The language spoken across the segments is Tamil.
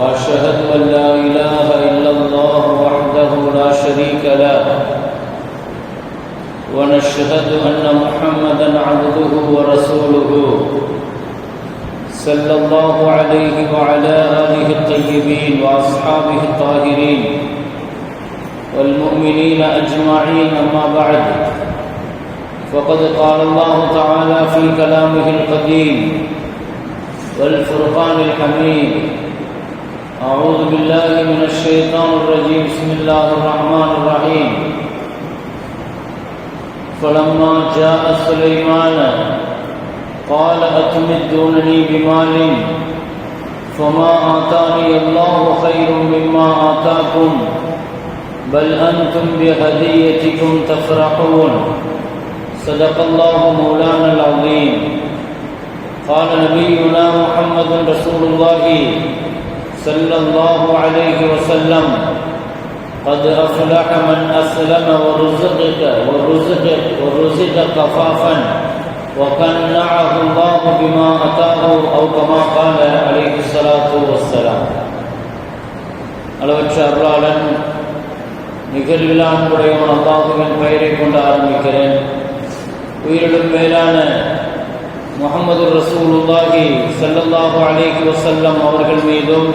وأشهد أن لا إله إلا الله وحده لا شريك له. ونشهد أن محمدا عبده ورسوله. صلى الله عليه وعلى آله الطيبين وأصحابه الطاهرين والمؤمنين أجمعين أما بعد. فقد قال الله تعالى في كلامه القديم والفرقان الحميد. أعوذ بالله من الشيطان الرجيم. بسم الله الرحمن الرحيم. فلما جاء سليمان قال أتمدونني بمال؟ فما آتاني الله خير مما آتاكم بل أنتم بهديتكم تفرحون. صدق الله مولانا العظيم. قال نبينا محمد رسول الله صلى الله عليه وسلم قد أفلح من أسلم ورزق ورزق ورزق كفافا وقنعه الله بما أتاه أو كما قال عليه الصلاة والسلام அளவற்ற அருளாளன் நிகழ்விழா அன்புடையவன் அல்லாஹுவின் பெயரை கொண்டு ஆரம்பிக்கிறேன் உயிரிடும் மேலான முகமது ரசூலுல்லாஹி சல்லல்லாஹு அலேஹி வசல்லம் அவர்கள் மீதும்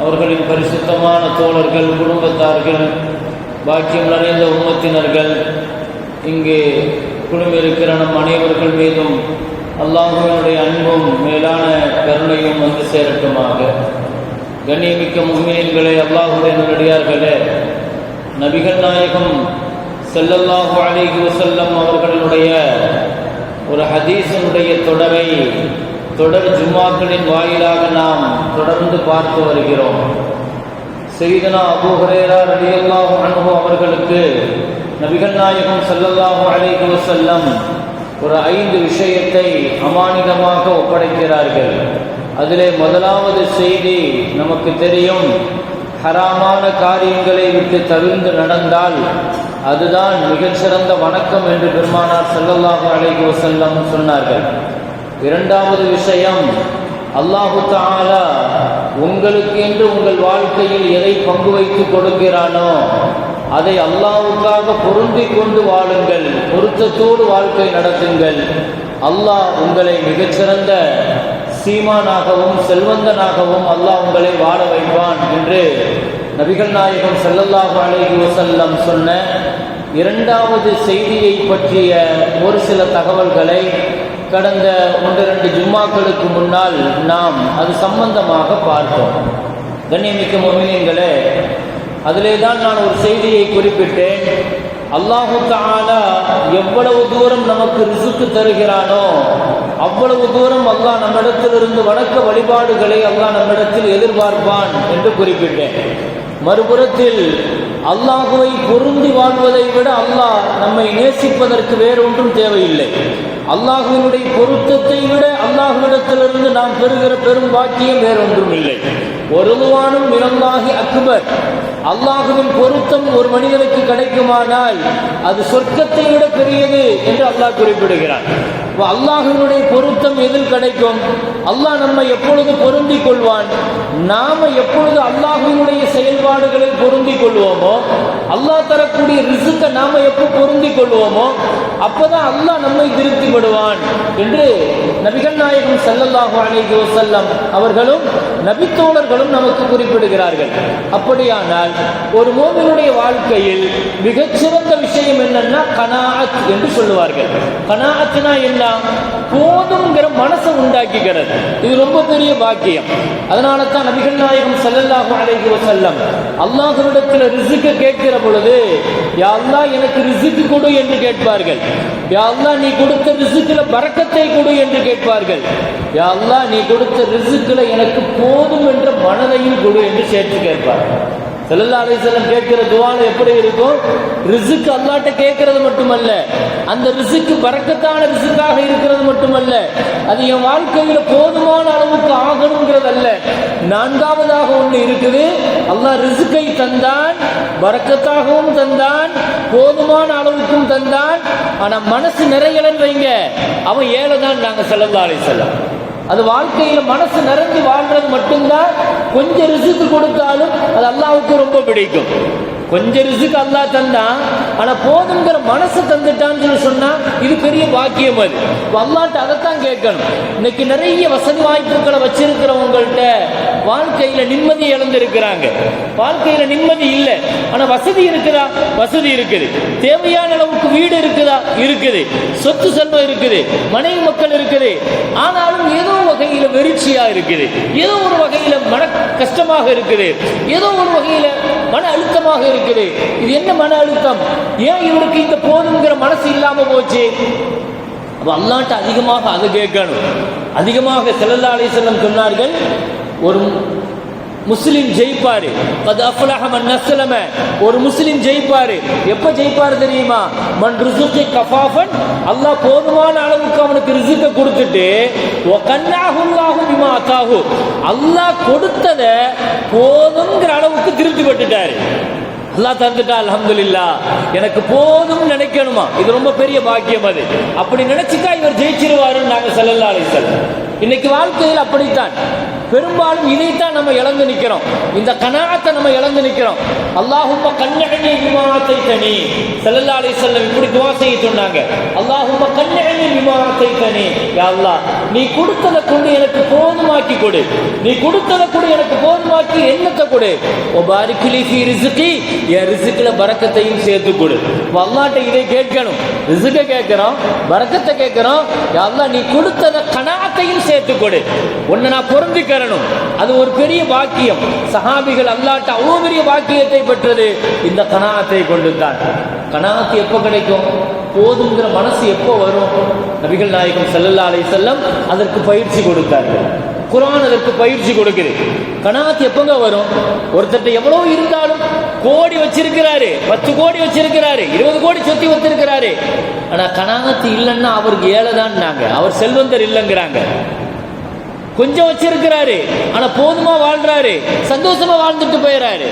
அவர்களின் பரிசுத்தமான தோழர்கள் குடும்பத்தார்கள் பாக்கியம் நிறைந்த உம்மத்தினர்கள் இங்கே குழுமிருக்கிற நம் அனைவர்கள் மீதும் அல்லாஹுவினுடைய அன்பும் மேலான கருணையும் வந்து சேரட்டுமாக. கண்ணியமிக்க முஸ்லிம்களே அல்லாஹுடைய நல்லடியார்களே நபிகள் நாயகம் செல்லல்லாஹு அலேஹி வசல்லம் அவர்களுடைய ஒரு ஹதீஸனுடைய தொடரை தொடர் ஜும்மாக்களின் வாயிலாக நாம் தொடர்ந்து பார்த்து வருகிறோம். செய்தனா அபூஹரேரா ரலியல்லாஹு அன்ஹு அவர்களுக்கு நபிகள் நாயகம் ஸல்லல்லாஹு அலைஹி செல்லம் ஒரு ஐந்து விஷயத்தை அமானிதமாக ஒப்படைக்கிறார்கள். அதிலே முதலாவது செய்தி நமக்கு தெரியும். ஹராமான காரியங்களை விட்டு தவிர்ந்து நடந்தால் அதுதான் மிகச்சிறந்த வணக்கம் என்று பெருமானார் செல்லல்லாஹு அலைஹி செல்லம் சொன்னார்கள். இரண்டாவது விஷயம் அல்லாஹு தாலா உங்களுக்கு என்று உங்கள் வாழ்க்கையில் எதை பங்கு வைத்து கொடுக்கிறானோ அதை அல்லாவுக்காக பொருந்தி கொண்டு வாழுங்கள் பொருத்தத்தோடு வாழ்க்கை நடத்துங்கள். அல்லாஹ் உங்களை மிகச்சிறந்த சீமானாகவும் செல்வந்தனாகவும் அல்லாஹ் உங்களை வாழ வைப்பான் என்று நபிகள் நாயகம் செல்லல்லாஹு அலைஹி வசல்லம் சொன்ன இரண்டாவது செய்தியை பற்றிய ஒரு சில தகவல்களை கடந்த ஒன்று ரெண்டு ஜும்மாக்களுக்கு முன்னால் நாம் அது சம்பந்தமாக பார்த்தோம். கண்ணியமிக்க மொமினியங்களே அதிலே தான் நான் ஒரு செய்தியை குறிப்பிட்டேன். அல்லாஹு தாலா எவ்வளவு தூரம் நமக்கு ரிசுக்கு தருகிறானோ அவ்வளவு தூரம் அல்லாஹ் நம்மிடத்திலிருந்து வணக்க வழிபாடுகளை அல்லாஹ் நம்மிடத்தில் எதிர்பார்ப்பான் என்று குறிப்பிட்டேன். மறுபுறத்தில் அல்லாஹுவை பொருந்தி வாழ்வதை விட அல்லாஹ் நம்மை நேசிப்பதற்கு வேறொன்றும் தேவையில்லை. அல்லாஹுவினுடைய பொருத்தத்தை விட அல்லாஹுவிடத்திலிருந்து நாம் பெறுகிற பெரும் பாக்கியம் வேறொன்றும் இல்லை ஒருவானும் மினல்லாகி அக்பர். அல்லாஹுவின் பொருத்தம் ஒரு மனிதனுக்கு கிடைக்குமானால் அது சொர்க்கத்தை விட பெரியது என்று அல்லாஹ் குறிப்பிடுகிறார் இப்போ அல்லாஹுவினுடைய பொருத்தம் எதில் கிடைக்கும்? அல்லாஹ் நம்மை எப்பொழுது பொருந்தி கொள்வான்? நாம எப்பொழுது அல்லாஹுவினுடைய செயல்பாடுகளில் பொருந்தி கொள்வோமோ அல்லாஹ் தரக்கூடிய ரிசுக்கை நாம எப்போ பொருந்தி கொள்வோமோ அப்போதான் அல்லாஹ் நம்மை திருப்திப்படுவான் என்று நபிகள் நாயகம் செல்லல்லாஹு அலைகி வசல்லம் அவர்களும் நபித்தோழர்களும் நமக்கு குறிப்பிடுகிறார்கள். அப்படியானால் ஒரு மோமினுடைய வாழ்க்கையில் மிகச்சிறந்த விஷயம் என்னன்னா கனாஅத் என்று சொல்லுவார்கள். கனாஅத்னா என்ன? போதுங்கிற மனசை உண்டாக்கிக்கிறது. இது ரொம்ப பெரிய பாக்கியம். அதனால தான் நபிகள் நாயகம் ஸல்லல்லாஹு அலைஹி செல்லம் அல்லாஹ்விடத்தில் ரிஸ்க் கேட்கிற பொழுது யா எனக்கு ரிசுக்கு கொடு என்று கேட்பார்கள். யா நீ கொடுத்த ரிசுக்கில் பறக்கத்தை கொடு என்று கேட்பார்கள். யா அல்லாஹ் நீ கொடுத்த ரிசுக்கில் எனக்கு போதும் என்ற மனதையும் கொடு என்று சேர்த்து கேட்பார். செல்லல்லா அலிசல்லம் கேட்கிற துவால எப்படி இருக்கும்? ரிசுக்கு அல்லாட்ட கேட்கறது மட்டுமல்ல அந்த ரிசுக்கு பறக்கத்தான ரிசுக்காக இருக்கிறது மட்டுமல்ல அது என் வாழ்க்கையில போதுமான அளவுக்கு ஆகணுங்கிறது அல்ல நான்காவதாக ஒன்று இருக்குது அல்லாஹ் ரிசுக்கை தந்தான் பறக்கத்தாகவும் தந்தான் போதுமான அளவுக்கும் தந்தான். ஆனா மனசு நிறையலன்னு வைங்க அவன் ஏழை தான் நாங்க செல்லல்லா அலிசல்லம் அது வாழ்க்கையில் மனசு நிறைஞ்சு வாழ்றது மட்டும்தான் கொஞ்சம் ரிசுக்கு கொடுத்தாலும் அது அல்லாவுக்கு ரொம்ப பிடிக்கும். கொஞ்சம் ரிசுக்கு அல்லா தந்தான் ஆனா போதுங்கிற மனசு தந்துட்டான்னு சொல்லி சொன்னா இது பெரிய பாக்கியம் அது. அல்லாட்ட அதைத்தான் கேட்கணும். இன்னைக்கு நிறைய வசதி வாய்ப்புகளை வச்சிருக்கிறவங்கள்ட்ட வாழ்க்கையில நிம்மதி இழந்திருக்கிறாங்க. வாழ்க்கையில நிம்மதி இல்லை. ஆனா வசதி இருக்குதா? வசதி இருக்குது. தேவையான அளவுக்கு வீடு இருக்குதா? இருக்குது. சொத்து செல்வம் இருக்குது. மனைவி மக்கள் இருக்குது. ஆனாலும் ஏதோ வகையில வெறிச்சியா இருக்குது. ஏதோ ஒரு வகையில மன கஷ்டமாக இருக்குது. ஏதோ ஒரு வகையில மன அழுத்தமாக இருக்குது. இது என்ன மன அழுத்தம்? ஏன் இவருக்கு இந்த போதுங்கிற மனசு இல்லாம போச்சு? அப்ப அல்லாட்ட அதிகமாக அதை கேட்கணும். அதிகமாக செல்லல்லா அலிசல்லம் சொன்னார்கள் ஒரு முஸ்லிம் ஜெயிப்பாரு. அது அஃபலஹ நஸ்லம. ஒரு முஸ்லிம் ஜெயிப்பாரு. எப்ப ஜெயிப்பாரு தெரியுமா? மன் ரிசுக்கி கஃபாஃபன். அல்லாஹ் போதுமான அளவுக்கு அவனுக்கு ரிசுக்க கொடுத்துட்டு ஓ கண்ணாகுல்லாகும் இமா அத்தாஹு. அல்லாஹ் கொடுத்தத போதுங்கிற அளவுக்கு திருப்தி பட்டுட்டாரு. அல்லாஹ் தந்துட்டா அல்ஹம்துலில்லா. எனக்கு போதும் நினைக்கணுமா? இது ரொம்ப பெரிய பாக்கியம் அது. அப்படி நினைச்சுட்டா இவர் ஜெயிச்சிருவாருன்னு நாங்கள் செல்லல்லா அலைஹி இன்னைக்கு வாழ்க்கையில் அப்படித்தான். பெரும்பாலும் இதைத்தான் நம்ம இழந்து நிற்கிறோம் இந்த கனாத்தை நம்ம இழந்து நிற்கிறோம் அல்லாஹும்ப கண்ணகனி விமானத்தை தனி ஸல்லல்லாஹு செல்லம் இப்படி துவா செய்ய சொன்னாங்க. அல்லாஹும்ப கண்ணகனி விமானத்தை தனி யா நீ கொடுத்ததை கொண்டு எனக்கு போதுமாக்கி கொடு. நீ கொடுத்ததை கொடு எனக்கு போதுமாக்கி எண்ணத்தை கொடு? ஓ பாரிக்குலி ஃபீ ரிசுக்கி என் ரிசுக்கில் பறக்கத்தையும் சேர்த்து கொடு. வல்லாட்டை இதை கேட்கணும். ரிசுக்கை கேட்கிறோம் பறக்கத்தை கேட்கிறோம். யா நீ கொடுத்தத கணாத்தையும் சேர்த்து கொடு. ஒன்று நான் பொருந்திக்கிறணும் அது ஒரு பெரிய பாக்கியம். சஹாபிகள் அல்லாட்ட அவ்வளோ பெரிய பாக்கியத்தை பெற்றது இந்த கணாத்தை கொண்டு தான் கணாத்து எப்போ கிடைக்கும்? போதுங்கிற மனசு எப்போ வரும்? நபிகள் நாயகம் செல்லல்லா அலை செல்லம் அதற்கு பயிற்சி கொடுத்தார்கள். குரான் அதற்கு பயிற்சி கொடுக்குது. கனாத் எப்பங்க வரும்? ஒருத்தர்ட்ட எவ்வளவு இருந்தாலும் கோடி வச்சிருக்கிறாரு பத்து கோடி வச்சிருக்கிறாரு இருபது கோடி சொத்தி வச்சிருக்கிறாரு. ஆனா கனாத்து இல்லைன்னா அவருக்கு ஏழைதான்னாங்க அவர் செல்வந்தர் இல்லைங்கிறாங்க. கொஞ்சம் வச்சிருக்கிறாரு ஆனா போதுமா வாழ்றாரு சந்தோஷமா வாழ்ந்துட்டு போயிறாரு.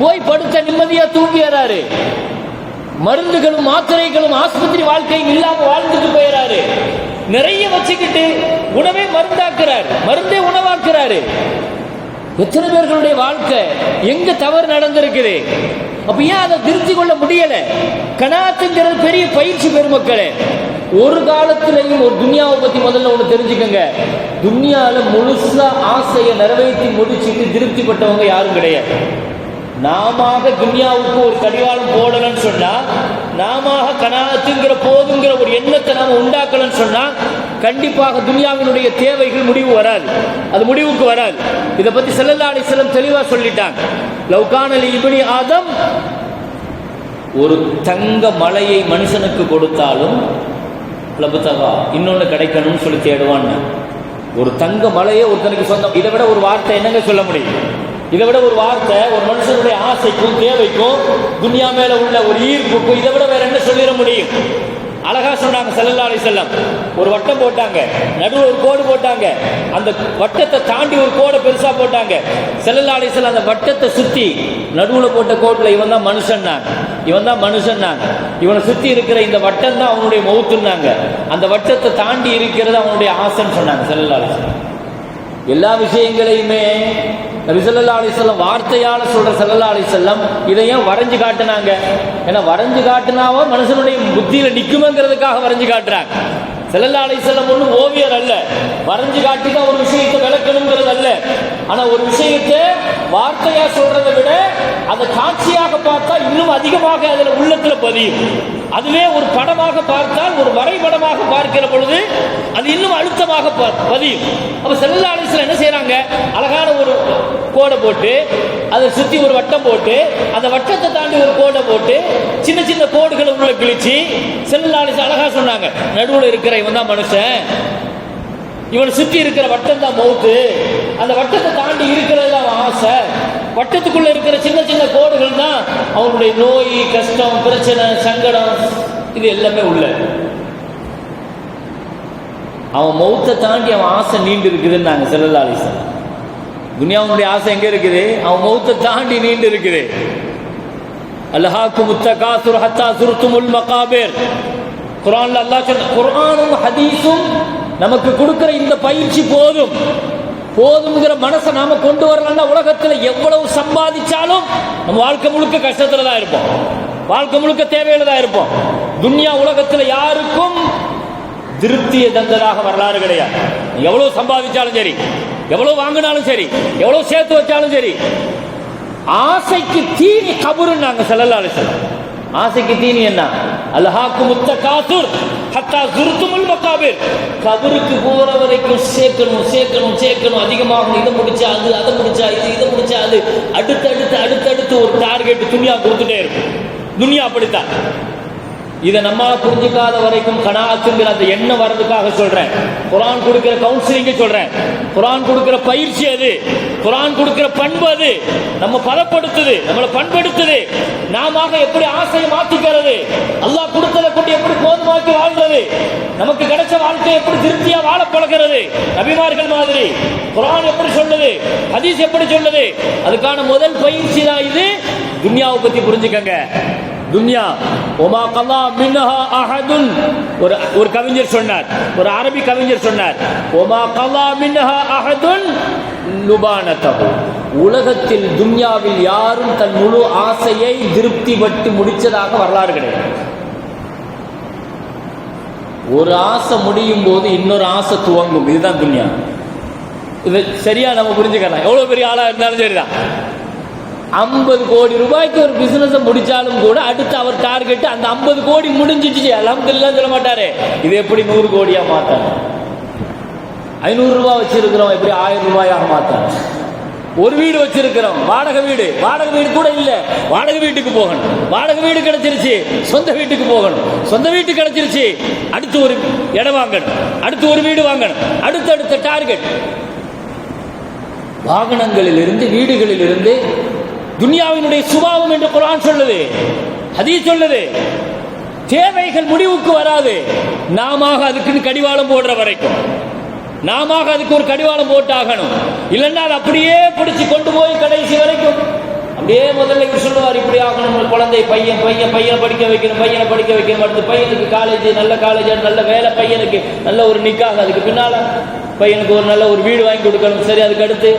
போய் படுத்த நிம்மதியா தூங்கிடுறாரு மருந்துகளும் மாத்திரைகளும் ஆஸ்பத்திரி வாழ்க்கையும் இல்லாம வாழ்ந்துட்டு போயிறாரு. நிறைய வச்சுக்கிட்டு உணவே மருந்தாக்குறாரு. மருந்தே உணவாக்குறாரு. எத்தனை பேர்களுடைய வாழ்க்கை? எங்க தவறு நடந்திருக்குது? அப்ப ஏன் அதை திருத்தி கொள்ள முடியல? கணாத்துங்கிறது பெரிய பயிற்சி பெருமக்களே. ஒரு காலத்திலையும் ஒரு துனியாவை பத்தி முதல்ல ஒண்ணு தெரிஞ்சுக்கோங்க. துனியால முழுசா ஆசையை நிறைவேற்றி முடிச்சிட்டு திருப்திப்பட்டவங்க யாரும் கிடையாது. நாம துன்யாவுக்கு ஒரு கடிவாளம் போடலன்னு சொன்னா நாம கனாத்துங்கிற போதுங்கிற ஒரு எண்ணத்தை நாம உண்டாக்கலன்னு சொன்னா கண்டிப்பாக துன்யாவினுடைய தேவைகள் முடிவு வராது. அது முடிவுக்கு வராது. இதை பத்தி ஸல்லல்லாஹு அலைஹி தெளிவா சொல்லிட்டாங்க. லவ்கான இபினி ஆதம் ஒரு தங்க மலையை மனுஷனுக்கு கொடுத்தாலும் லபுத்தகா இன்னொன்னு கிடைக்கணும்னு சொல்லி தேடுவான்னு. ஒரு தங்க மலையை ஒருத்தனுக்கு சொந்தம் இதை விட ஒரு வார்த்தை என்னங்க சொல்ல முடியும்? இதை விட ஒரு வார்த்தை ஒரு மனுஷனுடைய ஆசைக்கும் தேவைக்கும் துன்யா மேல உள்ள ஒரு ஈர்ப்புக்கும் இதை விட வேற என்ன சொல்லிட முடியும்? அழகா சொன்னாங்க ஸல்லல்லாஹு அலி செல்லம் ஒரு வட்டம் போட்டாங்க நடுவில் ஒரு கோடு போட்டாங்க. அந்த வட்டத்தை தாண்டி ஒரு கோடை பெருசா போட்டாங்க. செல்லல்லா அலி செல்லம் அந்த வட்டத்தை சுத்தி நடுவுல போட்ட கோட்டில் இவன் தான் மனுஷன் இவன் தான் மனுஷன் இவனை சுத்தி இருக்கிற இந்த வட்டம் தான் அவனுடைய மௌத்துன்னாங்க அந்த வட்டத்தை தாண்டி இருக்கிறது அவனுடைய ஆசைன்னு சொன்னாங்க செல்லல்லா அலி எல்லா விஷயங்களையுமே ரிசல்லா ஸல்லல்லாஹு வார்த்தையால் சொல்கிற வார்த்தையால சொல்ற ஸல்லல்லாஹு அலைஹி இதை ஏன் வரைஞ்சு காட்டினாங்க. ஏன்னா வரைஞ்சு காட்டினாவோ மனுஷனுடைய புத்தியில் நிற்குமங்கிறதுக்காக வரைஞ்சு காட்டுறாங்க. செல்லல்லா அலைஹி செல்லம் ஒன்றும் ஓவியர் அல்ல. வரைஞ்சு காட்டி தான் ஒரு விஷயத்தை விளக்கணுங்கிறது அல்ல. ஆனால் ஒரு விஷயத்தை வார்த்தையாக சொல்கிறத விட அதை காட்சியாக பார்த்தா இன்னும் அதிகமாக அதில் உள்ளத்தில் பதியும். அதுவே ஒரு படமாக பார்த்தால் ஒரு வரைபடமாக பார்க்கிற பொழுது அது இன்னும் அழுத்தமாக ப- பதியும். அப்ப செல்லல்லா அலிஸ்லாம் என்ன செய்கிறாங்க அழகான ஒரு கோடை போட்டு அதை சுற்றி ஒரு வட்டம் போட்டு அந்த வட்டத்தை தாண்டி ஒரு கோடை போட்டு சின்ன சின்ன கோடுகளை உள்ள கிழிச்சு செல்லல்லா அழகா சொன்னாங்க. நடுவில் இருக்கிற இவன் தான் மனுஷன். இவனை சுற்றி இருக்கிற வட்டம் தான் மௌத்து அந்த வட்டத்தை தாண்டி இருக்கிறது தான் அவன் ஆசை. வட்டத்துக்குள்ள இருக்கிற சின்ன சின்ன கோடுகள் தான் அவனுடைய நோய் கஷ்டம் பிரச்சனை சங்கடம் இது எல்லாமே உள்ள. அவன் மௌத்தை தாண்டி அவன் ஆசை நீண்டு இருக்குதுன்னு நாங்கள் செல்லலாலிசன் துனியாவுடைய ஆசை எங்க இருக்குது? அவன் மௌத்தை தாண்டி நீண்டு இருக்குது. அல்ஹாக்கு முத்தகாசுர் ஹத்தா சுருத்துமுல் மகாபேர். குரான்ல அல்லாஹ் சொன்ன ஹதீஸும் நமக்கு கொடுக்கிற இந்த பயிற்சி போதும். போதுங்கிற மனசை நாம கொண்டு வரலன்னா உலகத்துல எவ்வளவு சம்பாதிச்சாலும் நம்ம வாழ்க்கை முழுக்க கஷ்டத்துல தான் இருப்போம். வாழ்க்கை முழுக்க தேவையில தான் இருப்போம். துன்யா உலகத்துல யாருக்கும் திருப்தியை தந்ததாக வரலாறு கிடையாது. எவ்வளவு சம்பாதிச்சாலும் சரி. எவ்வளவு வாங்கினாலும் சரி எவ்வளவு சேர்த்து வச்சாலும் சரி ஆசைக்கு தீனி கபுருன்னு நாங்கள் செல்லலாலே சொல்ல ஆசைக்கு தீனி என்ன? அல்ஹாக்கு முத்த காசுர் ஹத்தா சுருத்துமுல் மக்காபிர் கபருக்கு போற வரைக்கும் சேர்க்கணும் சேர்க்கணும் சேர்க்கணும். அதிகமாகணும் இதை முடிச்சா அது அதை முடிச்சா இது இதை முடிச்சா அது. அடுத்து அடுத்து ஒரு டார்கெட் துணியா கொடுத்துட்டே இருக்கும். துனியா அப்படித்தான். இதை நம்மால புரிஞ்சுக்காத வரைக்கும் கனாத்துங்கிற அந்த எண்ணம் வர்றதுக்காக சொல்றேன். குரான் கொடுக்கிற கவுன்சிலிங்க சொல்றேன். குரான் கொடுக்கிற பயிற்சி அது குரான் கொடுக்கிற பண்பு அது நம்ம பலப்படுத்துது நம்மளை பண்படுத்துது. நாம எப்படி ஆசையை மாத்திக்கிறது? அல்லாஹ் கொடுத்ததை கொண்டு எப்படி போதுமாக்கி வாழ்றது? நமக்கு கிடைச்ச வாழ்க்கை எப்படி திருப்தியா வாழ பழகிறது? நபிமார்கள் மாதிரி. குரான் எப்படி சொல்லுது? ஹதீஸ் எப்படி சொல்லுது? அதுக்கான முதல் பயிற்சி தான் இது. துன்யாவை பத்தி புரிஞ்சுக்கங்க. துன்யா. ஒமா கலா மின்னஹா அஹதுன். ஒரு ஒரு கவிஞர் சொன்னார். ஒரு அரபி கவிஞர் சொன்னார். ஒமா கலா மின்னஹா அஹதுன் லுபானத்தஹு. உலகத்தில் துன்யாவில் யாரும் தன் முழு ஆசையை திருப்தி பட்டு முடிச்சதாக வரலாறு கிடையாது. ஒரு ஆசை முடியும் போது இன்னொரு ஆசை துவங்கும். இதுதான் துன்யா. இது சரியா நம்ம புரிஞ்சுக்கலாம். எவ்வளவு பெரிய ஆளா இருந்தாலும் சரிதான். ஐம்பது கோடி ரூபாய்க்கு ஒரு பிசினஸை முடிச்சாலும் கூட அடுத்து அவர் டார்கெட் அந்த ஐம்பது கோடி முடிஞ்சிச்சு அலமதுல்லாம் சொல்ல மாட்டாரு. இது எப்படி நூறு கோடியா மாத்தாரு? ஐநூறு ரூபாய் வச்சிருக்கிறோம் எப்படி ஆயிரம் ரூபாயாக மாத்தாங்க ஒரு வீடு வச்சிருக்கிறோம் வாடகை வீடு. வாடகை வீடு கூட இல்ல. வாடகை வீட்டுக்கு போகணும். வாடகை வீடு கிடைச்சிருச்சு. சொந்த வீட்டுக்கு போகணும். சொந்த வீட்டு கிடைச்சிருச்சு. அடுத்து ஒரு இடம் வாங்கணும். அடுத்து ஒரு வீடு வாங்கணும். அடுத்த அடுத்த டார்கெட் வாகனங்களிலிருந்து வீடுகளிலிருந்து துனியாவினுடைய சுபாவம் என்று குரான் சொல்லுது அதே சொல்லுது. தேவைகள் முடிவுக்கு வராது. நாம அதுக்குன்னு கடிவாளம் போடுற வரைக்கும். நாம அதுக்கு ஒரு கடிவாளம் போட்டு ஆகணும் இல்லைன்னா அது அப்படியே பிடிச்சு கொண்டு போய் கடைசி வரைக்கும். அப்படியே முதல்ல இவர் சொல்லுவார் இப்படி ஆகணும் குழந்தை பையன் பையன் பையனை படிக்க வைக்கணும் பையனை படிக்க வைக்கணும். அடுத்து பையனுக்கு காலேஜ் நல்ல காலேஜ் நல்ல வேலை பையனுக்கு நல்ல ஒரு நிக்காக அதுக்கு பின்னால பையனுக்கு ஒரு நல்ல ஒரு வீடு வாங்கி கொடுக்கணும். சரி அதுக்கு அடுத்து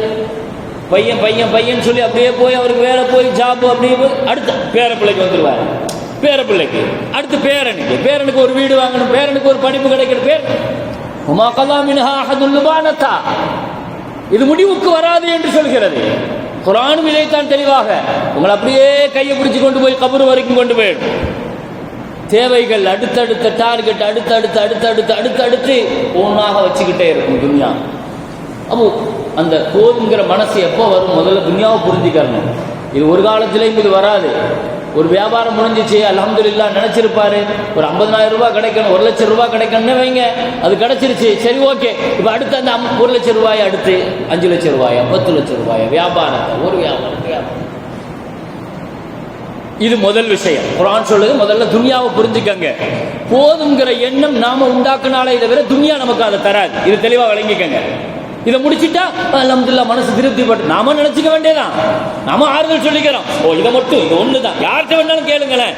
பையன் பையன் பையன் சொல்லி அப்படியே போய் அவருக்கு வேலை போய் ஜாப் அப்படியே போய் அடுத்து பேர பிள்ளைக்கு வந்துருவார். பேர பிள்ளைக்கு அடுத்து பேரனுக்கு. பேரனுக்கு ஒரு வீடு வாங்கணும். பேரனுக்கு ஒரு படிப்பு கிடைக்கணும். பேர் உமா கலாமின்ஹா இது முடிவுக்கு வராது என்று சொல்கிறது. குரானும் இதைத்தான் தெளிவாக. உங்களை அப்படியே கையை பிடிச்சு கொண்டு போய் கபரு வரைக்கும் கொண்டு போயிடும் தேவைகள் அடுத்தடுத்த டார்கெட் அடுத்தடுத்து அடுத்தடுத்து அடுத்தடுத்து ஒன்றாக வச்சுக்கிட்டே இருக்கும் துன்யா. அப்போ அந்த போதுங்கிற மனசு எப்போ வரும்? முதல்ல துன்யாவை புரிஞ்சுக்கணும். இது ஒரு காலத்திலையும் இது வராது. ஒரு வியாபாரம் முடிஞ்சிச்சு அலமதுல்லா நினைச்சிருப்பாரு. ஒரு ஐம்பதனாயிரம் ரூபாய் கிடைக்கணும் ஒரு லட்சம் ரூபாய் கிடைக்கணும்னு வைங்க. அது கிடைச்சிருச்சு. சரி ஓகே. இப்போ அடுத்து அந்த ஒரு லட்சம் ரூபாய் அடுத்து அஞ்சு லட்சம் ரூபாயா பத்து லட்சம் ரூபாய் வியாபாரத்தை ஒரு வியாபாரம் வியாபாரம் இது முதல் விஷயம். குரான் சொல்லுது முதல்ல துனியாவை புரிஞ்சுக்கங்க. போதுங்கிற எண்ணம் நாம உண்டாக்குனாலே தவிர துனியா நமக்கு அதை தராது. இது தெளிவா விளங்கிக்கங்க. இதை முடிச்சிட்டா அலமதுல்லா மனசு திருப்தி பட்டு நாம நினைச்சுக்க வேண்டியதான் நாம ஆறுதல் சொல்லிக்கிறோம். ஓ இதை மட்டும் இது ஒண்ணுதான். யார்கிட்ட வேணாலும் கேளுங்களேன்.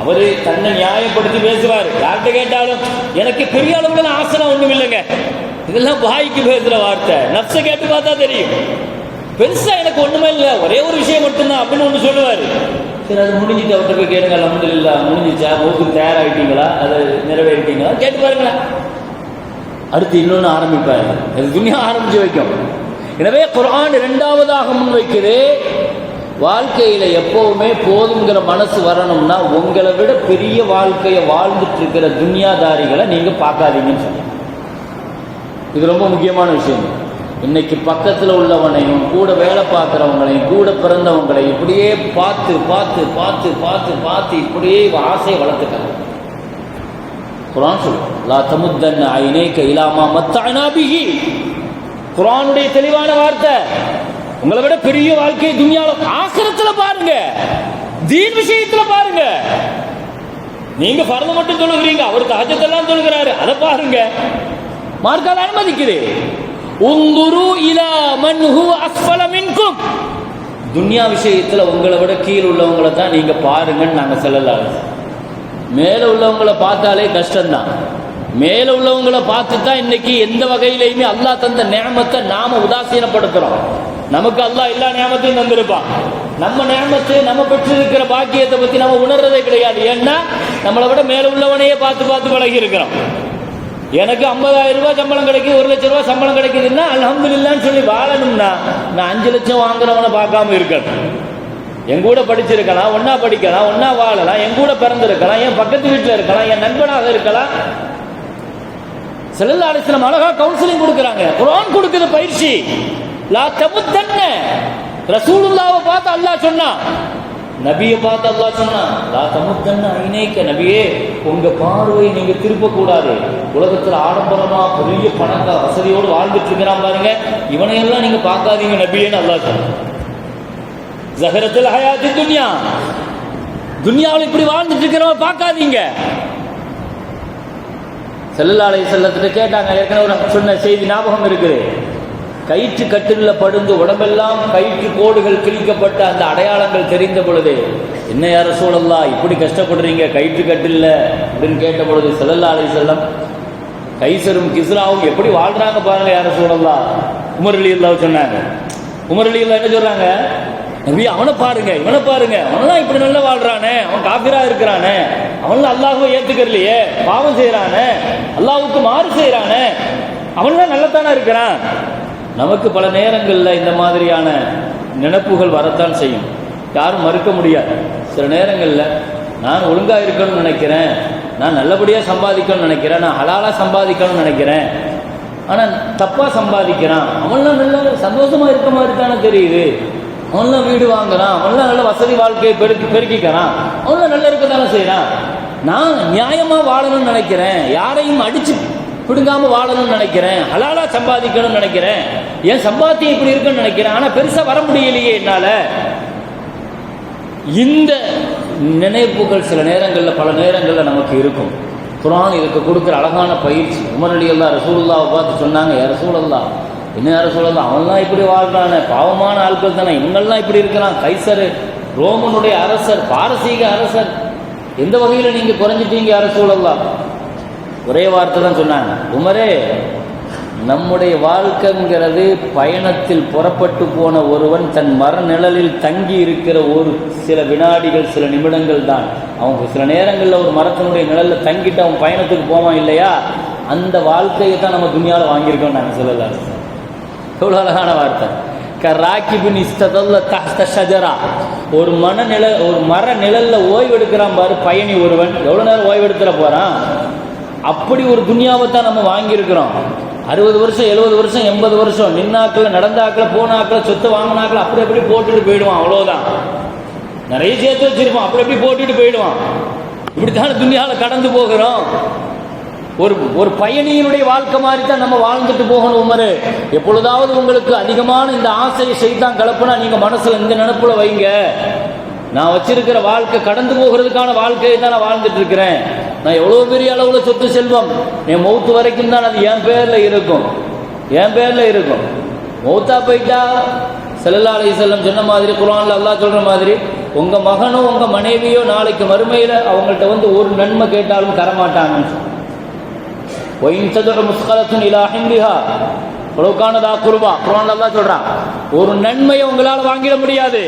அவரு தன்னை நியாயப்படுத்தி பேசுவார். யார்கிட்ட கேட்டாலும் எனக்கு பெரிய அளவுல ஆசனம் ஒண்ணும் இல்லைங்க. இதெல்லாம் வாய்க்கு பேசுற வார்த்தை. நப்ச கேட்டு பார்த்தா தெரியும். பெருசா எனக்கு ஒண்ணுமே இல்லை. ஒரே ஒரு விஷயம் மட்டும்தான் அப்படின்னு ஒண்ணு சொல்லுவாரு. சரி அது முடிஞ்சிட்டு அவர்கிட்ட போய் கேளுங்க. அலமதுல்லா முடிஞ்சிச்சா? மூக்கு தயாராகிட்டீங்களா? அதை நிறைவேறிட்டீங்களா? கேட்டு பாருங்களேன். அடுத்து இன்னொன்னு ஆரம்பிப்பார். அது துணியா ஆரம்பித்து வைக்கும். எனவே குரான் இரண்டாவதாக முன்வைக்குது. வாழ்க்கையில எப்போவுமே போதுங்கிற மனசு வரணும்னா உங்களை விட பெரிய வாழ்க்கையை வாழ்ந்துட்டு இருக்கிற துன்யாதாரிகளை நீங்கள் பார்க்காதீங்கன்னு சொல்லுங்கள் இது ரொம்ப முக்கியமான விஷயம். இன்னைக்கு பக்கத்துல உள்ளவனையும் கூட வேலை பார்க்குறவங்களையும் கூட பிறந்தவங்களையும் இப்படியே பார்த்து பார்த்து பார்த்து பார்த்து பார்த்து இப்படியே ஆசையை வளர்த்துக்கலாம் குரான் சொல்லு லா தமுத்தன் ஐனேக்க இலாமா மத்தானா பிஹி. குரானுடைய தெளிவான வார்த்தை. உங்களை விட பெரிய வாழ்க்கை துணியால ஆசிரத்துல பாருங்க. தீன் விஷயத்துல பாருங்க. நீங்க பரத மட்டும் தொழுகிறீங்க அவர் தஹஜத்தெல்லாம் தொழுகிறாரு அதை பாருங்க. மார்க்கால அனுமதிக்குது உங்குரு இலா மன் ஹூ அஸ்ஃபல மின்கும். துன்யா விஷயத்துல உங்களை விட கீழ் உள்ளவங்களை தான் நீங்க பாருங்கன்னு நாங்க சொல்லலாம் மேலே உள்ளவங்களை பார்த்தாலே கஷ்டம்தான். மேல உள்ளவங்களை பார்த்து தான் இன்னைக்கு எந்த வகையிலையுமே அல்லாஹ் தந்த நேமத்தை நாம உதாசீனப்படுத்துறோம். நமக்கு அல்லாஹ் எல்லா நேமத்தையும் தந்திருப்பான். நம்ம நேமத்தை நம்ம பெற்றிருக்கிற பாக்கியத்தை பத்தி நம்ம உணர்றதே கிடையாது. ஏன்னா நம்மளை விட மேல உள்ளவனையே பார்த்து பார்த்து பழகி இருக்கிறோம் எனக்கு ஐம்பதாயிரம் ரூபாய் சம்பளம் கிடைக்குது ஒரு லட்சம் ரூபாய் சம்பளம் கிடைக்குதுன்னா அல்ஹம்துலில்லான்னு சொல்லி வாழணும்னா நான் அஞ்சு லட்சம் வாங்குறவனை பார்க்காம இருக்கணும். என் கூட படிச்சிருக்கலாம் ஒன்னா படிக்கலாம் ஒன்னா வாழலாம் என் கூட பிறந்திருக்கலாம் என் பக்கத்து வீட்டில் இருக்கலாம் என் நண்பனாக இருக்கலாம். செல்லல்லா அலிஸ்லாம் அழகா கவுன்சிலிங் கொடுக்குறாங்க. குரான் கொடுக்குது பயிற்சி. லா தமுத்தன்ன. ரசூலுல்லாவை பார்த்து அல்லாஹ் சொன்னான் நபியை பார்த்து அல்லாஹ் சொன்னான் லா தமுத்தன்ன ஐநேக்க நபியே உங்க பார்வையை நீங்க திருப்ப கூடாது உலகத்துல ஆடம்பரமா பெரிய பணக்கா வசதியோடு வாழ்ந்துட்டு இருக்கிறான் பாருங்க. இவனையெல்லாம் நீங்க பார்க்காதீங்க நபியேன்னு அல்லாஹ் சொன்னான் ஜஹரத்தில் ஹயாத்தி துன்யா. துன்யாவில் இப்படி வாழ்ந்துட்டு இருக்கிறவங்க பார்க்காதீங்க. செல்லல்லாலை செல்லத்திட்ட கேட்டாங்க ஏற்கனவே ஒரு சொன்ன செய்தி ஞாபகம் இருக்குது. கயிற்று கட்டிலில் படுந்து உடம்பெல்லாம் கயிற்று கோடுகள் கிழிக்கப்பட்ட அந்த அடையாளங்கள் தெரிந்த பொழுது என்ன யார சூழல்லா இப்படி கஷ்டப்படுறீங்க கயிற்று கட்டில்ல? அப்படின்னு கேட்ட பொழுது செல்லல்லாலை செல்லம் கைசரும் கிஸ்ராவும் எப்படி வாழ்றாங்க பாருங்க யார சூழல்லா உமர் சொன்னாங்க. உமர் என்ன சொல்றாங்க? நபி அவனை பாருங்க இவனை பாருங்க. அவன்லாம் இப்படி நல்லா வாழ்றானே. அவன் காபிரா இருக்கிறானே. அவன்லாம் அல்லாஹுவை ஏத்துக்கறலையே பாவம் செய்யறானே அல்லாஹுக்கு மாறு செய்யறானே அவன்லாம் நல்லத்தானா இருக்கிறான். நமக்கு பல நேரங்களில் இந்த மாதிரியான நினைப்புகள் வரத்தான் செய்யும். யாரும் மறுக்க முடியாது. சில நேரங்களில் நான் ஒழுங்காக இருக்கணும்னு நினைக்கிறேன். நான் நல்லபடியாக சம்பாதிக்கணும்னு நினைக்கிறேன். நான் ஹலாலாக சம்பாதிக்கணும்னு நினைக்கிறேன். ஆனால் தப்பாக சம்பாதிக்கிறான். அவன்லாம் நல்ல சந்தோஷமாக இருக்க மாதிரி தானே தெரியுது. அவன்லாம் வீடு வாங்குறான் அவன்லாம் நல்ல வசதி வாழ்க்கையை பெருக்கி பெருக்கிக்கிறான் அவன்லாம் நல்லா இருக்க தானே செய்யறான் நான் நியாயமா வாழணும்னு நினைக்கிறேன் யாரையும் அடிச்சு பிடுங்காம வாழணும்னு நினைக்கிறேன் ஹலாலா சம்பாதிக்கணும்னு நினைக்கிறேன் என் சம்பாத்தியம் இப்படி இருக்குன்னு நினைக்கிறேன் ஆனா பெருசா வர முடியலையே என்னால. இந்த நினைப்புகள் சில நேரங்களில் பல நேரங்களில் நமக்கு இருக்கும். குரான் இதுக்கு கொடுக்குற அழகான பயிற்சி. உமர் அலி அல்லா பார்த்து சொன்னாங்க யார் ரசூலல்லா என்ன யாரும் சொல்லலாம் அவன்லாம் இப்படி வாழ்றானே. பாவமான ஆட்கள் தானே. இவங்கெல்லாம் இப்படி இருக்கிறான். கைசர் ரோமனுடைய அரசர் பாரசீக அரசர். எந்த வகையில் நீங்கள் குறைஞ்சிட்டீங்க அரசு சொல்லலாம் ஒரே வார்த்தை தான் சொன்னாங்க. உமரே நம்முடைய வாழ்க்கைங்கிறது பயணத்தில் புறப்பட்டு போன ஒருவன் தன் மரநிழலில் தங்கி இருக்கிற ஒரு சில வினாடிகள் சில நிமிடங்கள் தான். அவங்க சில நேரங்களில் ஒரு மரத்தினுடைய நிழலில் தங்கிட்டு அவன் பயணத்துக்கு போவான் இல்லையா? அந்த வாழ்க்கையை தான் நம்ம துணியால் வாங்கியிருக்கோம் நாங்கள் சொல்லலாம் எவ்வளோ அழகான வார்த்தை. கராக்கிபின் இஸ்ததல்ல தஹ்த ஷஜரா. ஒரு மன நில ஒரு மர நிழல்ல ஓய்வெடுக்கிறான் பாரு பயணி ஒருவன். எவ்வளோ நேரம் ஓய்வு போகிறான் அப்படி ஒரு துன்யாவை தான் நம்ம வாங்கியிருக்கிறோம். அறுபது வருஷம் எழுபது வருஷம் எண்பது வருஷம். நின்னாக்கில் நடந்தாக்கில் போனாக்கில் சொத்து வாங்கினாக்கில் அப்படி அப்படி போட்டுட்டு போயிடுவான். அவ்வளோதான் நிறைய சேர்த்து வச்சிருப்பான். அப்படி அப்படி போட்டுட்டு போயிடுவான். இப்படித்தான துன்யாவில் கடந்து போகிறோம். ஒரு ஒரு பயணியினுடைய வாழ்க்கை மாதிரி தான் நம்ம வாழ்ந்துட்டு போகணும் உமரு. எப்பொழுதாவது உங்களுக்கு அதிகமான இந்த ஆசையை செய்தான் கலப்புனா நீங்கள் மனசில் இந்த நினப்பில் வைங்க. நான் வச்சிருக்கிற வாழ்க்கை கடந்து போகிறதுக்கான வாழ்க்கையை தான் நான் வாழ்ந்துட்டு இருக்கிறேன். நான் எவ்வளோ பெரிய அளவில் சொத்து செல்வம்? என் மௌத்து வரைக்கும் தான் அது என் பேரில் இருக்கும். என் பேரில் இருக்கும். மௌத்தா போயிட்டா செல்லல்லா அலி செல்லம் சொன்ன மாதிரி குரான்ல அல்லாஹ் சொல்ற மாதிரி உங்கள் மகனோ உங்கள் மனைவியோ நாளைக்கு மறுமையில் அவங்கள்ட்ட வந்து ஒரு நன்மை கேட்டாலும் தரமாட்டாங்கன்னு சொல்லி. ஒயின் ததுர முஸ்கலத்துன் இலா ஹிந்திஹா உலவுக்கானதா குருபா குரான் அல்லாஹ் சொல்றான் ஒரு நன்மையை உங்களால் வாங்கிட முடியாது.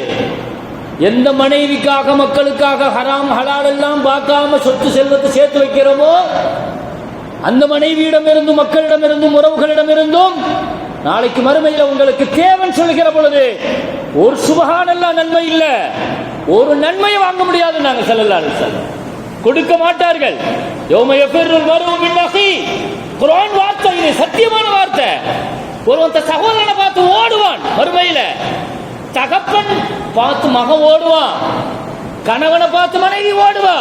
எந்த மனைவிக்காக மக்களுக்காக ஹராம் ஹலால் எல்லாம் பார்க்காம சொத்து செல்வத்தை சேர்த்து வைக்கிறோமோ அந்த மனைவியிடமிருந்தும் மக்களிடமிருந்தும் உறவுகளிடமிருந்தும் நாளைக்கு மறுமையில் உங்களுக்கு தேவன் சொல்கிற பொழுது ஒரு சுபகானெல்லாம் நன்மை இல்லை. ஒரு நன்மையை வாங்க முடியாது நாங்கள் செல்லலாம் கொடுக்க மாட்டார்கள். யோமய பெருள் வரும் மின்னகி குரான் வார்த்தை இது சத்தியமான வார்த்தை. ஒருவன் சகோதரனை பார்த்து ஓடுவான் வறுமையில தகப்பன் பார்த்து மகன் ஓடுவான். கணவனை பார்த்து மனைவி ஓடுவா.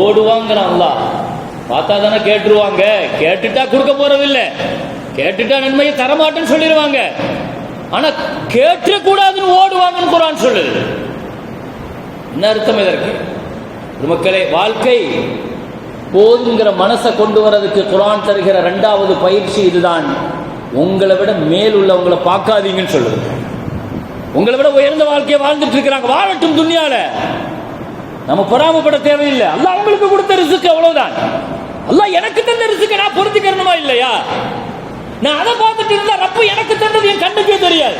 ஓடுவாங்கிறான் அல்லாஹ். பார்த்தா தானே கேட்டுருவாங்க. கேட்டுட்டா கொடுக்க போறதில்லை. கேட்டுட்டா நன்மையை தரமாட்டேன்னு சொல்லிடுவாங்க. ஆனா கேட்டு கூடாதுன்னு ஓடுவாங்கன்னு குரான் சொல்லுது. என்ன அர்த்தம் இதற்கு? மக்களே வாழ்க்கை போதுங்கிற மனசை கொண்டு வரதுக்கு குரான் தருகிற ரெண்டாவது பயிற்சி இதுதான். உங்களை விட மேல் உள்ளவங்களை பார்க்காதீங்கன்னு சொல்லுது. உங்களை விட உயர்ந்த வாழ்க்கையை வாழ்ந்துட்டு இருக்கிறாங்க. வாழட்டும் துணியால நம்ம பொறாமப்பட தேவையில்லை. அல்ல அவங்களுக்கு கொடுத்த ரிசுக்கு அவ்வளவுதான். அல்ல எனக்கு தந்த ரிசுக்கு நான் பொருத்திக்கிறணுமா இல்லையா? நான் அதை பார்த்துட்டு இருந்தா ரப்ப எனக்கு தந்தது என் கண்ணுக்கே தெரியாது.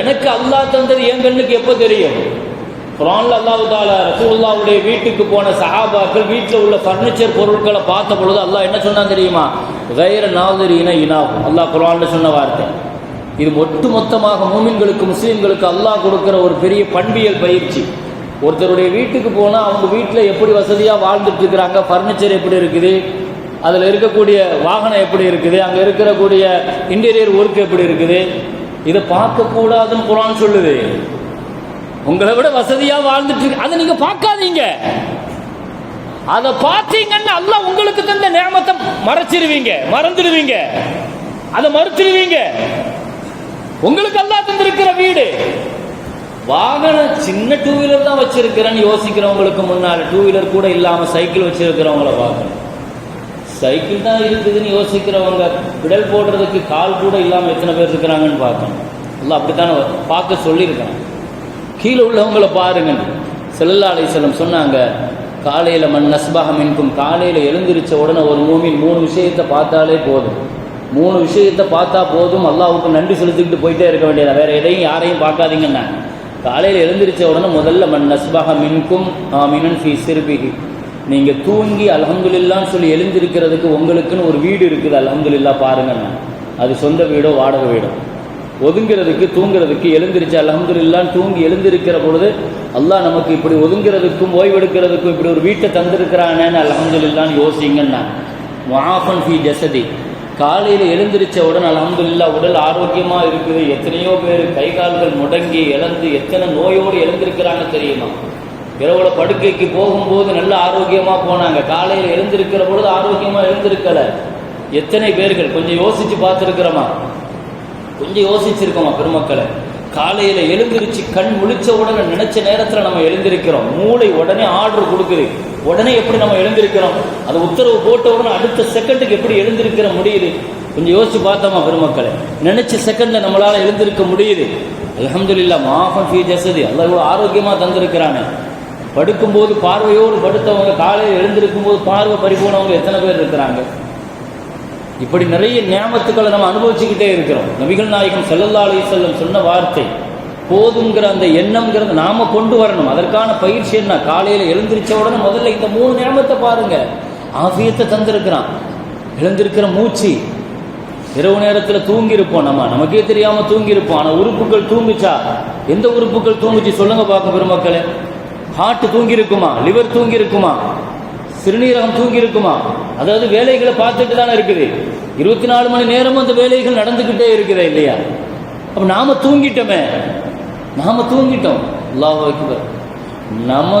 எனக்கு அல்லாஹ் தந்தது என் கண்ணுக்கு எப்போ தெரியும்? குரான்ல அல்லாஹ் தாலா ரசூல்லாவுடைய வீட்டுக்கு போன சஹாபாக்கள் வீட்டில் உள்ள ஃபர்னிச்சர் பொருட்களை பார்த்த பொழுது அல்லாஹ் என்ன சொன்னான் தெரியுமா? கைர நாதிரீன இனாகும். அல்லாஹ் குரான்ல சொன்ன வார்த்தை. இது ஒட்டு மொத்தமாக மூமின்களுக்கு முஸ்லீம்களுக்கு அல்லாஹ் கொடுக்குற ஒரு பெரிய பண்பியல் பயிற்சி. ஒருத்தருடைய வீட்டுக்கு போனால் அவங்க வீட்டில் எப்படி வசதியாக வாழ்ந்துட்டு இருக்கிறாங்க ஃபர்னிச்சர் எப்படி இருக்குது அதில் இருக்கக்கூடிய வாகனம் எப்படி இருக்குது அங்கே இருக்கக்கூடிய இன்டீரியர் ஒர்க் எப்படி இருக்குது இதை பார்க்கக்கூடாதுன்னு குரான் சொல்லுது. உங்களை விட வசதியாக வாழ்ந்துட்டு அதை நீங்கள் பார்க்காதீங்க. அதை பார்த்தீங்கன்னா எல்லாம் உங்களுக்கு தந்த நேமத்தை மறைச்சிருவீங்க. மறந்துடுவீங்க. அதை மறுத்துடுவீங்க. உங்களுக்கு அல்லாஹ் தந்திருக்கிற வீடு. வாகனம் சின்ன டூ வீலர் தான் வச்சிருக்கிறேன்னு யோசிக்கிறவங்களுக்கு முன்னால டூ வீலர் கூட இல்லாம சைக்கிள் வச்சிருக்கிறவங்கள பார்க்கணும். சைக்கிள் தான் இருக்குதுன்னு யோசிக்கிறவங்க விடல் போடுறதுக்கு கால் கூட இல்லாம எத்தனை பேர் இருக்கிறாங்கன்னு பார்க்கணும். இல்லை அப்படித்தானே பார்க்க சொல்லியிருக்காங்க கீழே உள்ளவங்களை பாருங்கள். செல்லல்லா அலிசல்லம் சொன்னாங்க காலையில் மண் நஸ்பாகம் மின்கும் காலையில் எழுந்திருச்ச உடனே ஒரு மூமின் மூணு விஷயத்தை பார்த்தாலே போதும். மூணு விஷயத்தை பார்த்தா போதும். அல்லாவுக்கு நன்றி செலுத்திக்கிட்டு போயிட்டே இருக்க வேண்டியதா? வேற எதையும் யாரையும் பார்க்காதீங்கன்னா காலையில் எழுந்திருச்ச உடனே முதல்ல மண் நஸ்பாக மின்கும் ஆமினன் ஃபி சிறுபிகி நீங்கள் தூங்கி அல்ஹம்துலில்லான்னு சொல்லி எழுந்திருக்கிறதுக்கு உங்களுக்குன்னு ஒரு வீடு இருக்குது அல்ஹம்துலில்லா பாருங்கண்ணா. அது சொந்த வீடோ வாடகை வீடோ. ஒதுங்கிறதுக்கு தூங்குறதுக்கு எழுந்திருச்சு இல்லான்னு தூங்கி எழுந்திருக்கிற பொழுது அல்லாஹ் நமக்கு இப்படி ஒதுங்கிறதுக்கும் ஓய்வெடுக்கிறதுக்கும் இப்படி ஒரு வீட்டை தந்திருக்கிறானேன்னு இல்லான்னு யோசிங்கன்னா வாஃபன் ஃபி ஜசதி. காலையில் எழுந்திருச்ச உடன் அல்ஹம்துலில்லா உடல் ஆரோக்கியமா இருக்குது. எத்தனையோ பேர் கை கால்கள் முடங்கி இழந்து எத்தனை நோயோடு எழுந்திருக்கிறாங்க தெரியுமா? இரவுல படுக்கைக்கு போகும்போது நல்ல ஆரோக்கியமா போனாங்க. காலையில் எழுந்திருக்கிற பொழுது ஆரோக்கியமாக எழுந்திருக்கல. எத்தனை பேர்கள் கொஞ்சம் யோசிச்சு பார்த்துருக்கிறோமா? கொஞ்சம் யோசிச்சிருக்கோமா பெருமக்களை? காலையில எழுந்திருச்சு கண் முழிச்ச உடனே நினைச்ச நேரத்துல நம்ம எழுந்திருக்கிறோம். மூளை உடனே ஆர்டர் கொடுக்குது. உடனே எப்படி நம்ம எழுந்திருக்கிறோம்? அது உத்தரவு போட்ட உடனே அடுத்த செகண்டுக்கு எப்படி எழுந்திருக்கிற முடியுது? கொஞ்சம் யோசிச்சு பார்த்தோமா பெருமக்களை? நினைச்ச செகண்ட்ல நம்மளால எழுந்திருக்க முடியுது. அலமதுல்லா மாஃபன் ஃபீ ஜசதி. அல்லாஹ் இவ்வளவு ஆரோக்கியமா தந்திருக்கிறானே. படுக்கும்போது பார்வையோடு படுத்தவங்க காலையில் எழுந்திருக்கும் போது பார்வை பறிபோனவங்க எத்தனை பேர் இருக்கிறாங்க? இப்படி நிறைய நியமத்துக்களை நம்ம அனுபவிச்சுக்கிட்டே இருக்கிறோம். நபிகள் நாயகம் ஸல்லல்லாஹு அலைஹி சொன்ன வார்த்தை போதுங்கிற அந்த எண்ணம்ங்கிறத நாம கொண்டு வரணும். அதற்கான பயிற்சி என்ன? காலையில் எழுந்திருச்ச உடனே முதல்ல இந்த மூணு நியமத்தை பாருங்க. ஆஃபியத்தை தந்திருக்கிறான். எழுந்திருக்கிற மூச்சு இரவு நேரத்தில் தூங்கியிருப்போம் நம்ம. நமக்கே தெரியாமல் தூங்கியிருப்போம். ஆனால் உறுப்புகள் தூங்குச்சா? எந்த உறுப்புகள் தூங்குச்சு சொல்லுங்க பார்க்க பெருமக்களே. ஹார்ட் தூங்கியிருக்குமா? லிவர் தூங்கியிருக்குமா? சிறுநீரகம் தூங்கி இருக்குமா அதாவது வேலைகளை பார்த்துட்டு தானே இருக்குது. இருபத்தி நாலு மணி நேரமும் அந்த வேலைகள் நடந்துக்கிட்டே இருக்குதா இல்லையா? அப்போ நாம தூங்கிட்டோமே. நாம தூங்கிட்டோம். அல்லாஹ் அக்பர். நம்ம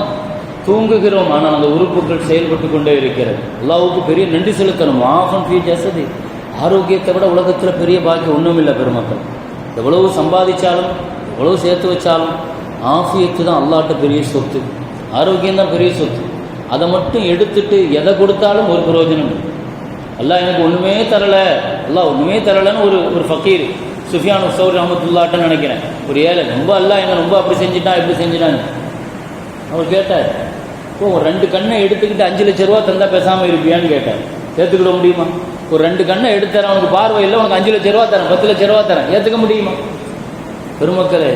தூங்குகிறோம். ஆனால் அந்த உறுப்புகள் செயல்பட்டு கொண்டே இருக்கிறது. அல்லாவுக்கு பெரிய நன்றி செலுத்தணும். ஆஃபன் ஃபீ ஜசதி. ஆரோக்கியத்தை விட உலகத்தில் பெரிய பாக்கி ஒன்றும் இல்லை பெருமக்கள். எவ்வளவு சம்பாதிச்சாலும் எவ்வளவு சேர்த்து வச்சாலும் ஆஃபியத்து தான் அல்லாட்ட பெரிய சொத்து. ஆரோக்கியம் தான் பெரிய சொத்து. அதை மட்டும் எடுத்துட்டு எதை கொடுத்தாலும் ஒரு பிரயோஜனம் இல்லை. எனக்கு ஒன்றுமே தரலை. எல்லாம் ஒன்றுமே தரலைன்னு ஒரு ஒரு ஃபக்கீர் சுஃபியான் சௌர் ரஹமத்துல்லாட்ட நினைக்கிறேன். ஒரு ஏழை ரொம்ப எல்லாம் என்ன ரொம்ப அப்படி செஞ்சுட்டான் இப்படி செஞ்சுட்டான்னு. அவர் கேட்டார் ஓ ஒரு ரெண்டு கண்ணை எடுத்துக்கிட்டு அஞ்சு லட்ச ரூபா தந்தா பேசாமல் இருப்பியான்னு கேட்டார். ஏற்றுக்கிட முடியுமா? ஒரு ரெண்டு கண்ணை எடுத்துறேன் உனக்கு பார்வை இல்லை உனக்கு அஞ்சு லட்ச ரூபா தரேன் பத்து லட்ச ரூபா தரேன். ஏற்றுக்க முடியுமா? பெருமக்களே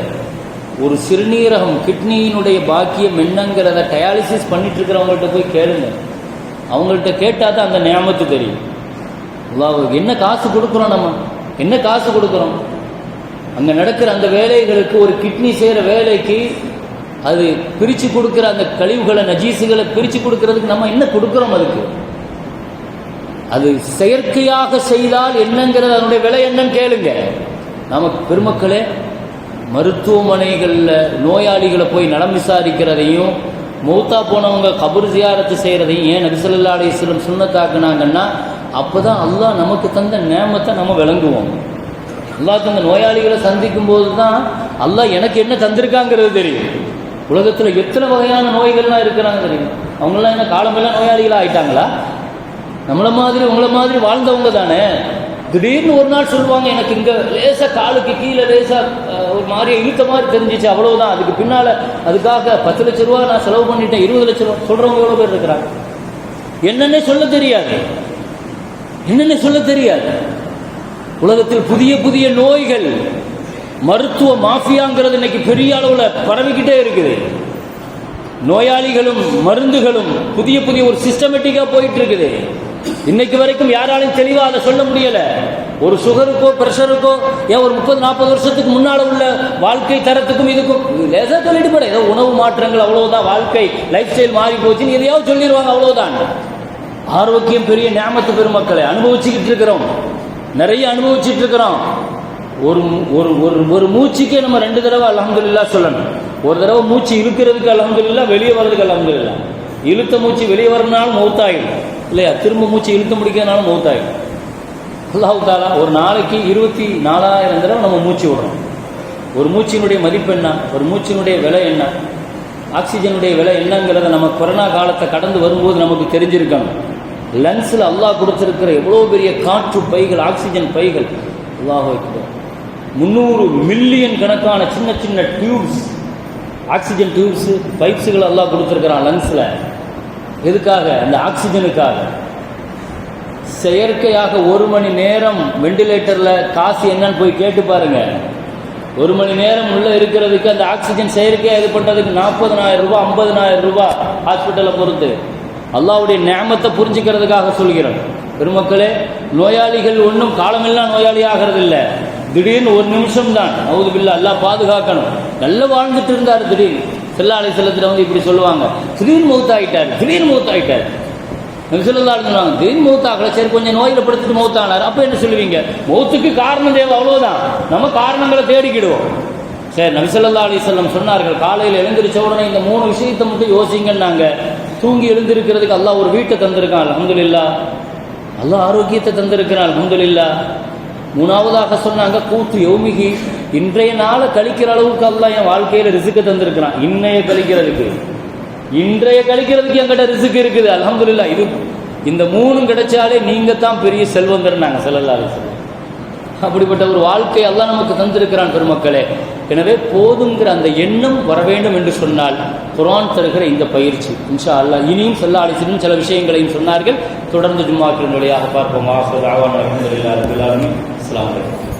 ஒரு சிறுநீரகம் கிட்னியினுடைய பாக்கியம் என்னங்கிறத டயாலிசிஸ் பண்ணிட்டு இருக்கிறவங்கள்ட்ட போய் கேளுங்க. அவங்கள்ட்ட கேட்டால் தான் அந்த நியமத்து தெரியும். அல்லாஹ் என்ன காசு கொடுக்குறோம் நம்ம? என்ன காசு கொடுக்குறோம்? அங்கே நடக்கிற அந்த வேலைகளுக்கு ஒரு கிட்னி செய்கிற வேலைக்கு அது பிரித்து கொடுக்குற அந்த கழிவுகளை நஜீசுகளை பிரித்து கொடுக்கறதுக்கு நம்ம என்ன கொடுக்குறோம் அதுக்கு? அது செயற்கையாக செய்தால் என்னங்கிறது அதனுடைய விலை என்னன்னு கேளுங்க. நமக்கு பெருமக்களே மருத்துவமனைகளில் நோயாளிகளை போய் நலம் விசாரிக்கிறதையும் மூத்தா போனவங்க கபர் ஜியாரத்து செய்கிறதையும் ஏன் நபிசல்லா அலிஸ்லம் சுண்ணத்தாக்குனாங்கன்னா அப்போ தான் அல்லாஹ் நமக்கு தந்த நேமத்தை நம்ம விளங்குவோம். அல்லாஹ் தந்த நோயாளிகளை சந்திக்கும் போது தான் அல்லாஹ் எனக்கு என்ன தந்திருக்காங்கிறது தெரியும். உலகத்தில் எத்தனை வகையான நோய்கள்லாம் இருக்கிறாங்க தெரியும்? அவங்களாம் என்ன காலமெல்லாம் நோயாளிகளாக ஆயிட்டாங்களா நம்மளை மாதிரி உங்களை மாதிரி வாழ்ந்தவங்க தானே. திடீர்னு ஒரு நாள் சொல்லுவாங்க எனக்கு இங்கே லேசாக காலுக்கு கீழே லேசாக ஒரு மாதிரி இழுத்த மாதிரி தெரிஞ்சிச்சு அவ்வளோதான் அதுக்கு பின்னால் அதுக்காக பத்து லட்ச ரூபா நான் செலவு பண்ணிட்டேன் இருபது லட்ச ரூபா. சொல்கிறவங்க எவ்வளோ பேர் இருக்கிறாங்க? என்னன்னே சொல்ல தெரியாது. என்னென்ன சொல்ல தெரியாது. உலகத்தில் புதிய புதிய நோய்கள் மருத்துவ மாஃபியாங்கிறது இன்னைக்கு பெரிய அளவில் பரவிக்கிட்டே இருக்குது. நோயாளிகளும் மருந்துகளும் புதிய புதிய ஒரு சிஸ்டமேட்டிக்காக போயிட்டு இருக்குது. இன்னைக்கு வரைக்கும் யாராலையும் தெளிவாக அதை சொல்ல முடியலை. ஒரு சுகருக்கோ ப்ரெஷருக்கோ ஏன் ஒரு முப்பது நாற்பது வருஷத்துக்கு முன்னால் உள்ள வாழ்க்கை தரத்துக்கும் இதுக்கும் லேசாக சொல்லிட்டு போட ஏதோ உணவு மாற்றங்கள் அவ்வளோதான் வாழ்க்கை லைஃப் ஸ்டைல் மாறி போச்சுன்னு எதையாவது சொல்லிடுவாங்க அவ்வளோதான் ஆரோக்கியம் பெரிய ஞாபகத்து பெருமக்களை அனுபவிச்சுக்கிட்டு இருக்கிறோம். நிறைய அனுபவிச்சுட்டு இருக்கிறோம். ஒரு ஒரு ஒரு ஒரு மூச்சுக்கே நம்ம ரெண்டு தடவை அலமதுல்லா சொல்லணும். ஒரு தடவை மூச்சு இழுக்கிறதுக்கு அலமதுல்லா வெளியே வர்றதுக்கு அலமதுல்லா இழுத்த மூச்சு வெளியே வரனாலும் மௌத்தாயிடும். இல்லையா? திரும்ப மூச்சு இழுக்க முடிக்கிறதுனால மௌத்தாயிடும். அல்லாஹு தாலா ஒரு நாளைக்கு இருபத்தி நாலாயிரம் தடவை நம்ம மூச்சு விடுறோம். ஒரு மூச்சினுடைய மதிப்பு என்ன? ஒரு மூச்சினுடைய விலை என்ன? ஆக்சிஜனுடைய விலை என்னங்கிறத நம்ம கொரோனா காலத்தை கடந்து வரும்போது நமக்கு தெரிஞ்சிருக்கணும். லங்ஸில் அல்லாஹ் கொடுத்துருக்கிற எவ்வளோ பெரிய காற்று பைகள் ஆக்சிஜன் பைகள்? அல்லாஹ் முந்நூறு மில்லியன் கணக்கான சின்ன சின்ன டியூப்ஸ் ஆக்சிஜன் டியூப்ஸு பைப்ஸுகள் எல்லாம் கொடுத்துருக்குறான் லங்ஸில் எதுக்காக? அந்த ஆக்சிஜனுக்காக. செயற்கையாக ஒரு மணி நேரம் வெண்டிலேட்டரில் காசு என்னன்னு போய் கேட்டு பாருங்க. ஒரு மணி நேரம் உள்ளே இருக்கிறதுக்கு அந்த ஆக்சிஜன் செயற்கையாக இது பண்ணுறதுக்கு நாற்பதனாயிரம் ரூபா ஐம்பதனாயிரம் ரூபா ஹாஸ்பிட்டலை பொறுத்து. அல்லாவுடைய நேமத்தை புரிஞ்சுக்கிறதுக்காக சொல்கிறோம் பெருமக்களே நோயாளிகள் ஒன்றும் காலமெல்லாம் நோயாளி ஆகிறது இல்லை திடீர்னு ஒரு நிமிஷம் தான் அவுது பில்லா எல்லாம் பாதுகாக்கணும். நல்லா வாழ்ந்துட்டு இருந்தார் திடீர்னு. செல்லா அலை செல்லத்தில் வந்து இப்படி சொல்லுவாங்க. திடீர்னு மூத்தாயிட்டார். திடீர்னு மூத்தாயிட்டார். சொல்லலாம் சொல்லுவாங்க திடீர் மூத்தாக்கல சரி கொஞ்சம் நோயில் படுத்துட்டு மௌத்தானார். அப்போ என்ன சொல்லுவீங்க? மௌத்துக்கு காரணம் தேவை அவ்வளோதான் நம்ம காரணங்களை தேடிக்கிடுவோம். சரி நபிசல்லா அலிசல்லம் சொன்னார்கள் காலையில் எழுந்திரிச்ச உடனே இந்த மூணு விஷயத்தை மட்டும் யோசிங்கன்னாங்க. தூங்கி எழுந்திருக்கிறதுக்கு அல்லா ஒரு வீட்டை தந்திருக்கான் அலமதுல்லா அல்லா ஆரோக்கியத்தை தந்திருக்கிறான் அலமதுல்லா மூணாவதாக சொன்னாங்க கூத்து யோமிகி. இன்றைய நாளை கழிக்கிற அளவுக்கு அல்ல என் வாழ்க்கையில ரிசுக்கு தந்திருக்கிறான். இன்னைய கழிக்கிறதுக்கு. இன்றைய கழிக்கிறதுக்கு என்கிட்ட ரிசுக்கு இருக்குது. அலமதுல்லா இது இந்த மூணும் கிடைச்சாலே நீங்க தான் பெரிய செல்வங்கிறாங்க செல்லல்லாரு அப்படிப்பட்ட ஒரு வாழ்க்கை எல்லாம் நமக்கு தந்திருக்கிறான் பெருமக்களே. எனவே போதுங்கிற அந்த எண்ணம் வர வேண்டும் என்று சொன்னால் குரான் தருகிற இந்த பயிற்சி. இன்ஷா அல்லா இனியும் சொல்ல அழைச்சிடும் சில விஷயங்களையும் சொன்னார்கள். தொடர்ந்து ஜும்மாக்களின் வழியாக பார்ப்போம். அஸ்லாம் வலைக்கம்